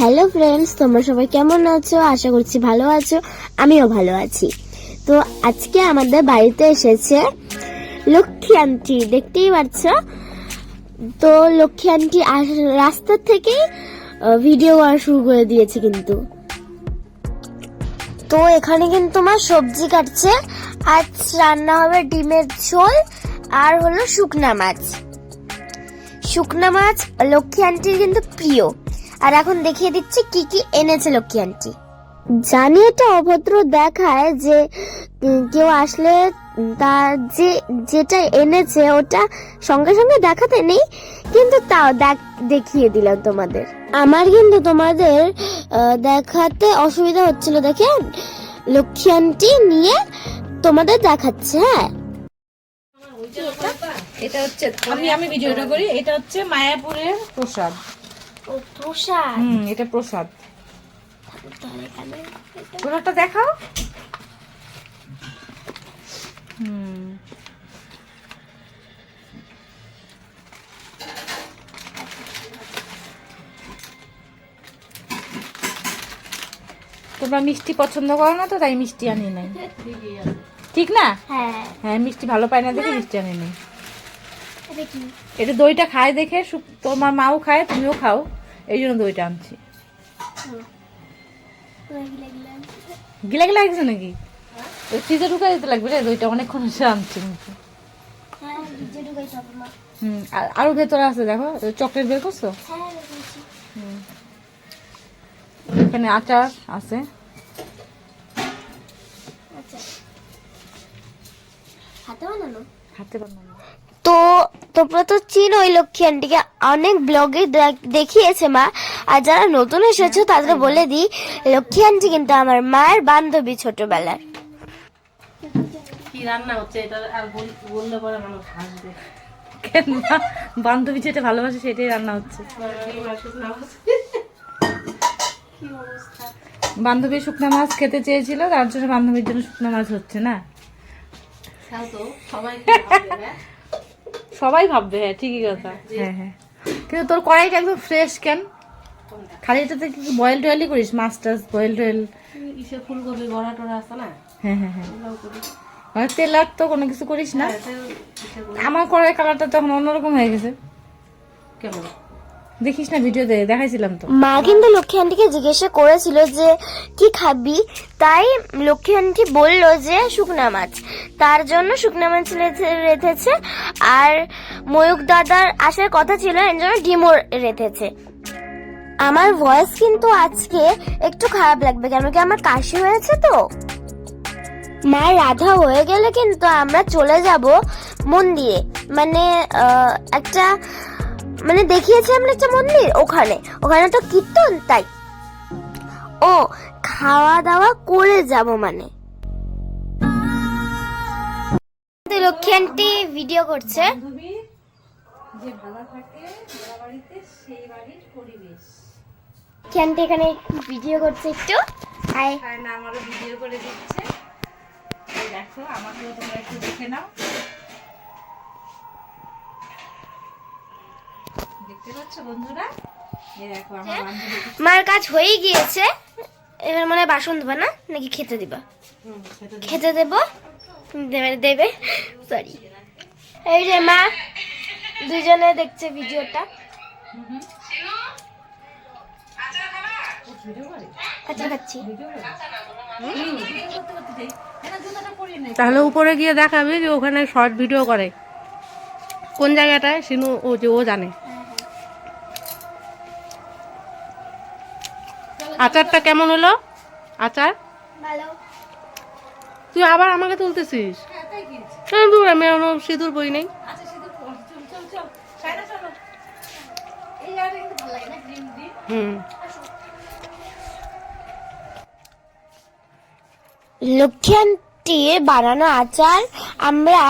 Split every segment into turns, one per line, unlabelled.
Hello friends তোমরা সবাই কেমন আছো? আশা করছি ভালো আছো। আমিও ভালো আছি। তো আজকে আমাদের বাড়িতে এসেছে লক্ষ্মী আন্টি দেখতেই পাচ্ছ? তো লক্ষ্মী আন্টি রাস্তা থেকেই ভিডিও করা শুরু করে দিয়েছে কিন্তু। তো এখানে কিন্তু আমার সবজি কাটছে। আজ রান্না হবে ডিমের ঝোল আর হলো শুকনা মাছ। শুকনা মাছ লক্ষ্মী আন্টির কিন্তু প্রিয়। আর এখন দেখিয়ে দিচ্ছি কি কি এনেছে লক্ষ্মী আন্টি। জানি এটা অভদ্র দেখায় যে কেউ আসলে তার যে যেটা এনেছে ওটা সঙ্গে সঙ্গে দেখাতে নেই কিন্তু তাও দেখ- দেখিয়ে দিলাম তোমাদের। আমার কিন্তু তোমাদের দেখাতে অসুবিধা হচ্ছিল দেখে লক্ষ্মী আন্টি নিয়ে তোমাদের দেখাচ্ছে হ্যাঁ।
এটা হচ্ছে আমি আমি ভিডিওটা করি। এটা হচ্ছে মায়াপুরের প্রসাদ।
ও প্রসাদ?
হুম এটা প্রসাদ। প্রসাদটা দেখাও। হুম। তোমরা মিষ্টি পছন্দ করো না তো তাই মিষ্টি আনি নাই। ঠিক না?
হ্যাঁ।
হ্যাঁ মিষ্টি ভালো পায় না দেখে মিষ্টি আনি নাই।
এটা
এটা দইটা খায় দেখে সু- তোমার মাও খায় তুমিও খাও। এই জন্য দইটা আনছি। গিলা গিলা লাগছে নাকি? ফ্রিজে ঢুকাই দিতে লাগবে রে দইটা অনেকক্ষণ এসে আনছি।
হ্যাঁ
হুম আর আরও ভেতরে আছে দেখো চকলেট বের করছ?
হ্যাঁ
এখানে আচার আছে।
আচ্ছা। হাতে বানানো?
হাতে বানানো।
তো তোমরা তো চিনো ওই লক্ষ্মী আন্টিকে। অনেক ব্লগে দেখিয়েছে মা। আর যারা নতুন এসেছ তাদের বলে দিই লক্ষ্মী আন্টি কিন্তু আমার মায়ের বান্ধবী ছোটবেলার।
কি রান্না হচ্ছে? এটা আর বললে পরে মানুষ হাসবে।
বান্ধবী যেটা ভালোবাসে সেটাই রান্না হচ্ছে। বান্ধবী শুকনো মাছ খেতে চেয়েছিল তার জন্য বান্ধবীর জন্য শুকনো মাছ হচ্ছে না।
সবাই?
সবাই ভাববে হ্যাঁ ঠিকই কথা। হ্যাঁ হ্যাঁ। কিন্তু তোর কড়াইটা একদম ফ্রেশ কেন? খালি এটাতে কি বয়েল টয়েলই করিস? মাছ টাছ বয়েল টয়েল
ইসে ফুলকপি বড়া টড়া আছে না?
হ্যাঁ হ্যাঁ হ্যাঁ।
তেল আর
মানে তেলার তো কোনো কিছু করিস না।
হ্যাঁ, তেল।
আমার কড়াই কালারটা তখন অন্যরকম হয়ে গেছে।
কেমন?
দেখিস না ভিডিওতে দেখাইছিলাম তো।
মা কিন্তু লক্ষ্মী আন্টিকে জিজ্ঞাসা করেছিল যে, কি খাবি? তাই লক্ষ্মী আন্টি বলল যে, শুকনা মাছ। তার জন্য শুকনা মাছ রেখেছে আর ময়ূক দাদার আসার কথা ছিল, এর জন্য ডিমও রেখেছে আমার ভয়েস কিন্তু আজকে একটু খারাপ লাগবে, কেন কি আমার কাশি হয়েছে তো? মা রাধা হয়ে গেলে কিন্তু আমরা চলে যাব মন্দিরে। মানে একটা মানে দেখিয়েছি আমরা একটা মন্দির ওখানে। ওখানে তো কীর্তন তাই। ও খাওয়া দাওয়া করে যাব মানে। লক্ষ্মী আন্টি ভিডিও করছে।
যে ভালো থাকে বাড়িতে সেই বাড়ির পরিবেশ
আন্টি এখানে ভিডিও করছে একটু। হাই
আর না আমারও ভিডিও করে দিচ্ছে। দেখো আমাকেও তোমরা একটু দেখে নাও। দেখতে পাচ্ছ বন্ধুরা? দেখো আমার
মার কাজ হয়ে গিয়েছে। এবার মনে হয় বাসন দেবা না নাকি খেতে দিবা। খেতে দেবো। দেবে? দেবে সরি এই যে মা দুজনে দেখছে ভিডিওটা। আচ্ছা
তাহলে উপরে গিয়ে দেখাবে যে ওখানে শর্ট ভিডিও করে। কোন জায়গাটায়? সিনু ও যে ও জানে। আচারটা কেমন হলো? আচার? তুই আবার আমাকে তুলতেছিস? হ্যাঁ দূর আমি এখনও সিঁদুর বই নেই।
আন্টির বানানো আচার আমরা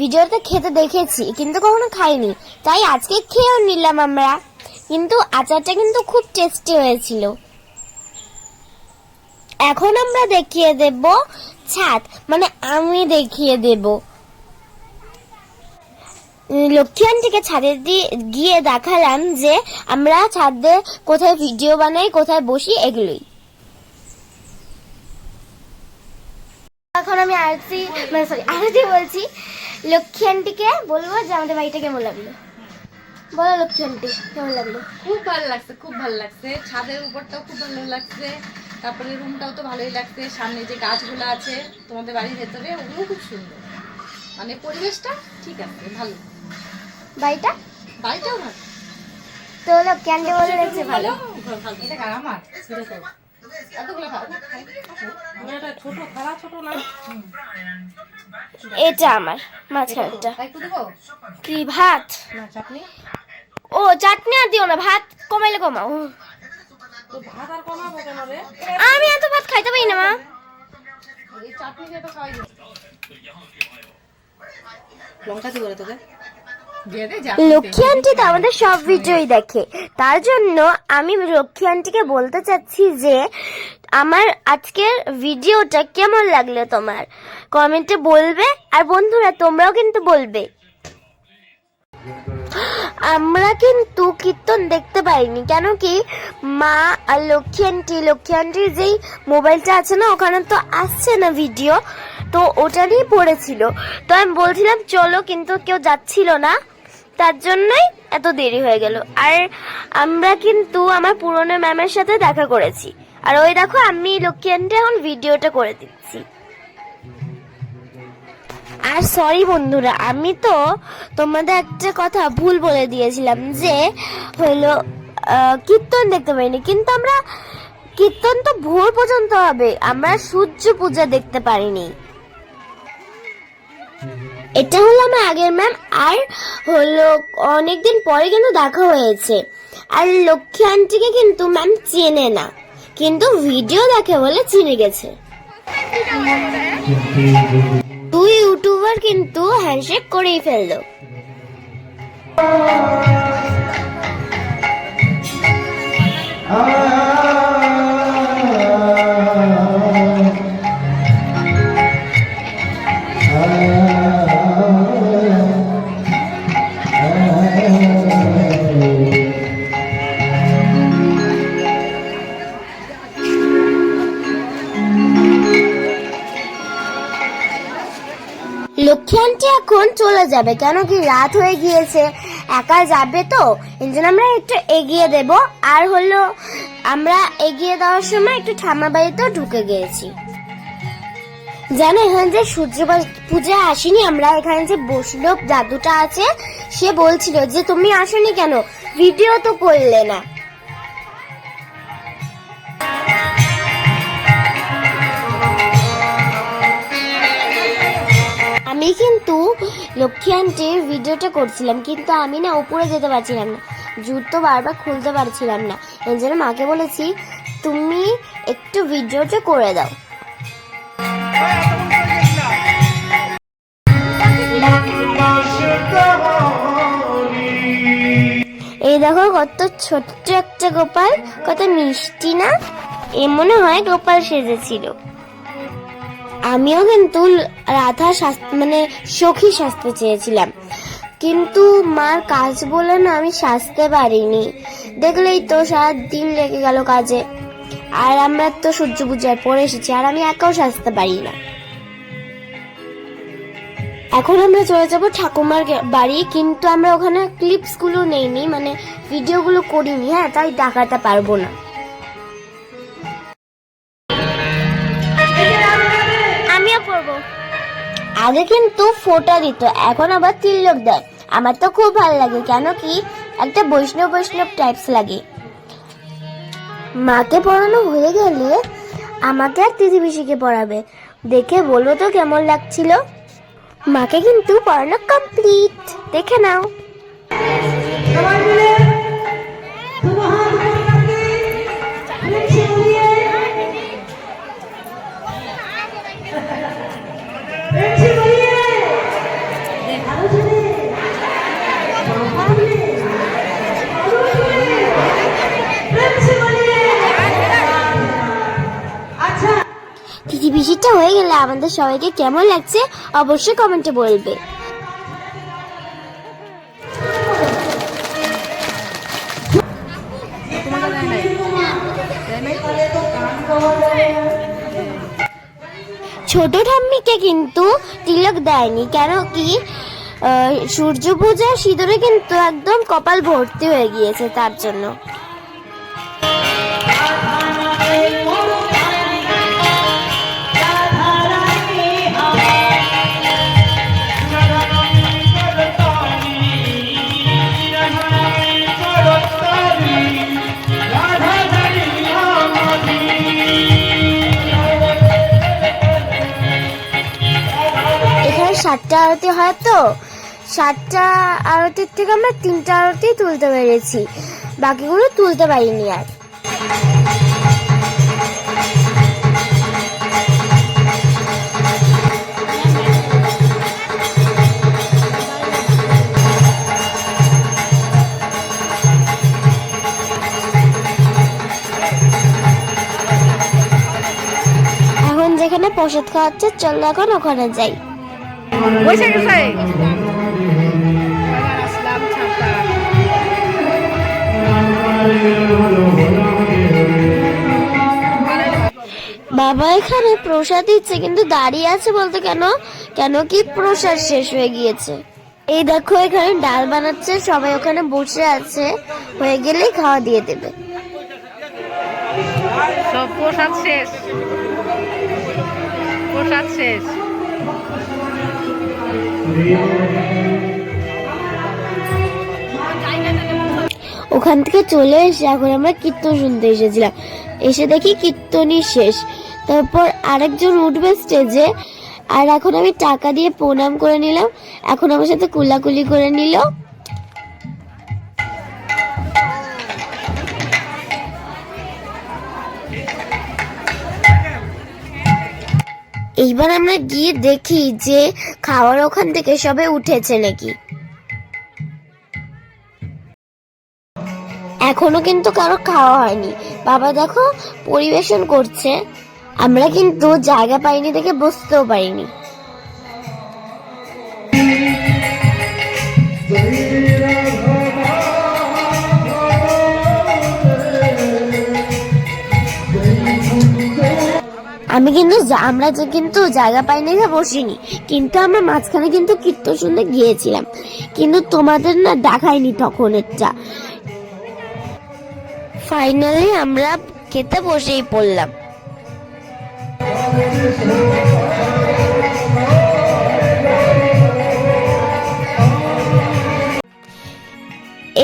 ভিডিওতে খেতে দেখেছি কিন্তু কখনো খাইনি। তাই আজকে খেয়েও নিলাম আমরা। কিন্তু আচারটা কিন্তু খুব টেস্টি হয়েছিল। এখন আমরা দেখিয়ে দেব ছাদ। মানে আমি দেখিয়ে দেব। লক্ষ্মী আন্টিকে ছাদে দিয়ে গিয়ে দেখালাম যে আমরা ছাদে কোথায় ভিডিও বানাই, কোথায় বসি, এগুলোই। এখন আমি আরতি মানে সরি আরতি বলছি। লক্ষ্মী আন্টিকে বলব যে আমাদের বাড়িটা কেমন লাগল? বলো লক্ষ্মী আন্টি কেমন লাগল?
খুব ভালো লাগছে, খুব ভালো লাগছে। ছাদের উপরটাও খুব ভালো লাগছে। তারপরে রুমটাও তো ভালোই লাগছে সামনে যে গাছগুলো আছে তোমাদের বাড়ির ভেতরে ওগুলো খুব সুন্দর। মানে পরিবেশটা ঠিক আছে ভালো।
বাড়িটা?
বাড়িটাও ভালো।
তো বলে দেখছে ভালো।
এটা কার? আমার? এতগুলো খাও
ছোট খারাপ ছোট না?
এটা আমার মাঝখানটা। কি ভাত? ও চাটনি আর দিও না ভাত কমাইলে কমাও। আমি এত ভাত খাইতে পারি না মা। লক্ষ্মী আন্টি তো আমাদের সব ভিডিওই দেখে। তার জন্য আমি লক্ষ্মী আন্টিকে বলতে চাচ্ছি যে আমার আজকের ভিডিওটা কেমন লাগল তোমার? কমেন্টে বলবে। আর বন্ধুরা তোমরাও কিন্তু বলবে। আমরা কিন্তু কীর্তন দেখতে পাইনি। কেন কি মা আর লক্ষ্মী আন্টি লক্ষ্মী আন্টির যেই মোবাইলটা আছে না, ওখানে তো আসছে না ভিডিও তো ওটা নিয়ে পড়েছিল। তো আমি বলছিলাম, চলো কিন্তু কেউ যাচ্ছিল না। তার জন্যই এত দেরি হয়ে গেল। আর আমরা কিন্তু আমার পুরনো ম্যামের সাথে দেখা করেছি। আর ওই দেখো, আমি লক্ষ্মী আন্টি এখন ভিডিওটা করে দিচ্ছি। সরি বন্ধুরা, আমি তো তোমাদের একটা কথা ভুল বলে দিয়েছিলাম যে হলো কীর্তন দেখতে পাইনি, কিন্তু আমরা কীর্তন তো ভোর পর্যন্ত হবে, আমরা সূর্য পূজা দেখতে পারিনি। এটা হলো আমার আগের ম্যাম, আর হলো অনেকদিন পরে কিন্তু দেখা হয়েছে। আর লক্ষ্মী আন্টিকে কিন্তু ম্যাম চেনে না, কিন্তু ভিডিও দেখে বলে চিনে গেছে। ইউটিউবার কিন্তু হ্যান্ডশেক করেই ফেলল। লক্ষ্মী এখন চলে যাবে? কেন কি রাত হয়ে গিয়েছে? একা যাবে তো? এই জন্য আমরা একটু এগিয়ে দেব। আর হলো, আমরা এগিয়ে দেওয়ার সময় একটু ঠাম্মা বাড়িতেও ঢুকে গিয়েছি। জানো এখানে যে সূর্য পূজা আসিনি, আমরা এখানে যে বৈষ্ণব জাদুটা আছে, সে বলছিল যে, তুমি আসনি কেন? ভিডিও তো করলে না। আমি কিন্তু লক্ষ্মী আন্টির ভিডিওটা করছিলাম, কিন্তু আমি না উপরে যেতে পারছিলাম না। জুতো বারবার খুলতে পারছিলাম না। এই জন্য মাকে বলেছি, তুমি একটু ভিডিওটা করে দাও। এই দেখো কত ছোট্ট একটা গোপাল, কত মিষ্টি না? এ মনে হয় গোপাল সেজেছিল। আমিও কিন্তু রাধা মানে সখী সাজতে চেয়েছিলাম। কিন্তু মার কাজ বলে না আমি সাজতে পারিনি। দেখলেই তো দিন লেগে গেল কাজে। আর আমরা তো সূর্য পূজার পরে এসেছি, আর আমি একাও সাজতে পারি না। এখন আমরা চলে যাব ঠাকুমার বাড়ি, কিন্তু আমরা ওখানে ক্লিপসগুলো নেইনি মানে ভিডিওগুলো করিনি হ্যাঁ তাই দেখাতে পারব না। আগে কিন্তু ফোটা দিত, এখন আবার তিলক দেয়। আমার তো খুব ভালো লাগে, কেন কি একটা বৈষ্ণব বৈষ্ণব টাইপস লাগে। মাকে পড়ানো হয়ে গেলে আমাকে আর পিসিকে পড়াবে। দেখে বলব তো কেমন লাগছিল। মাকে কিন্তু পড়ানো কমপ্লিট দেখে নাও। ভিডিওটা হয়ে গেলে আমাদের সবাইকে কেমন লাগছে অবশ্যই কমেন্টে বলবে। ছোট ঠাম্মিকে কিন্তু তিলক দেয়নি, কেন কি সূর্য পূজা, সিঁদুরে কিন্তু একদম কপাল ভর্তি হয়ে গিয়েছে তার জন্য। সাতটা আরতি হয় তো, সাতটা আরতির থেকে আমরা তিনটা আরতি তুলতে পেরেছি, বাকিগুলো তুলতে পারিনি আর। যেখানে প্রসাদ খাওয়াচ্ছে, চল এখন ওখানে যাই।
বসে গেছে।
বাবা এখানে প্রসাদ দিচ্ছে কিন্তু দাঁড়িয়ে আছে বলতে কেন? কেন কি প্রসাদ শেষ হয়ে গিয়েছে? এই দেখো এখানে ডাল বানাচ্ছে সবাই ওখানে বসে আছে। হয়ে গেলেই খাওয়া দিয়ে দেবে।
সব প্রসাদ শেষ। প্রসাদ শেষ।
ওখান থেকে চলে এসে এখন আমরা কীর্তন শুনতে এসেছিলাম। এসে দেখি কীর্তনই শেষ। তারপর আরেকজন উঠবে স্টেজে আর এখন আমি টাকা দিয়ে প্রণাম করে নিলাম। এখন আমার সাথে কুলাকুলি করে নিল। এইবার আমরা গিয়ে দেখি যে খাওয়ার ওখান থেকে সবে উঠেছে নাকি। এখনও কিন্তু কারও খাওয়া হয়নি। বাবা দেখো পরিবেশন করছে। আমরা কিন্তু জায়গা পাইনি দেখে বসতেও পারিনি। আমি কিন্তু আমরা যে কিন্তু জায়গা পাইনি না বসিনি, কিন্তু আমরা মাঝখানে কিন্তু কীর্তন শুনতে গিয়েছিলাম। কিন্তু তোমাদের না দেখায়নি তখন এটা ফাইনালি আমরা খেতে বসেই পড়লাম।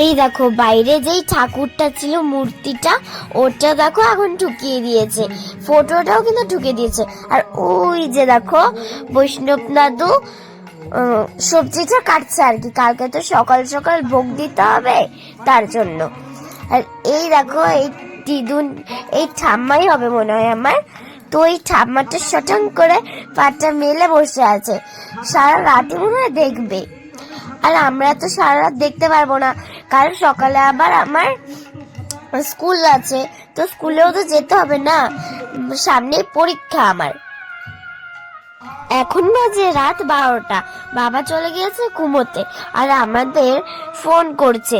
এই দেখো, বাইরে যেই ঠাকুরটা ছিল, মূর্তিটা, ওটা দেখো এখন ঢুকিয়ে দিয়েছে। ফটোটাও কিন্তু ঢুকিয়ে দিয়েছে। আর ওই যে দেখো বৈষ্ণব নাদু সবজিটা কাটছে আর কি। কালকে তো সকাল সকাল ভোগ দিতে হবে তার জন্য। আর এই দেখো, এই দিদুন, এই ঠাম্মাই হবে মনে হয় আমার। তো এই ঠাম্মাটা শটাং করে পাটা মেলে বসে আছে। সারা রাতে মনে হয় দেখবে। আর আমরা তো সারা রাত দেখতে পারব না। কারণ সকালে আবার আমার স্কুল আছে, তো স্কুলেও তো যেতে হবে না। সামনে পরীক্ষা আমার। এখন বাজে রাত বারোটা। বাবা চলে গিয়েছে ঘুমোতে, আর আমাদের ফোন করছে,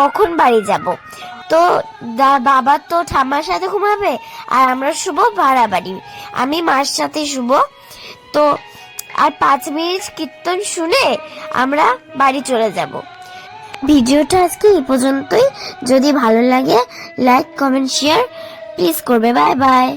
কখন বাড়ি যাব? তো বাবা তো ঠাম্মার সাথে ঘুমাবে, আর আমরা শুভ ভাড়া বাড়ি। আমি মার সাথে শুভ তো আর পাঁচ মিনিট কীর্তন শুনে আমরা বাড়ি চলে যাব। ভিডিওটা আজকে এই পর্যন্তই। যদি ভালো লাগে লাইক কমেন্ট শেয়ার প্লিজ করবে। Bye bye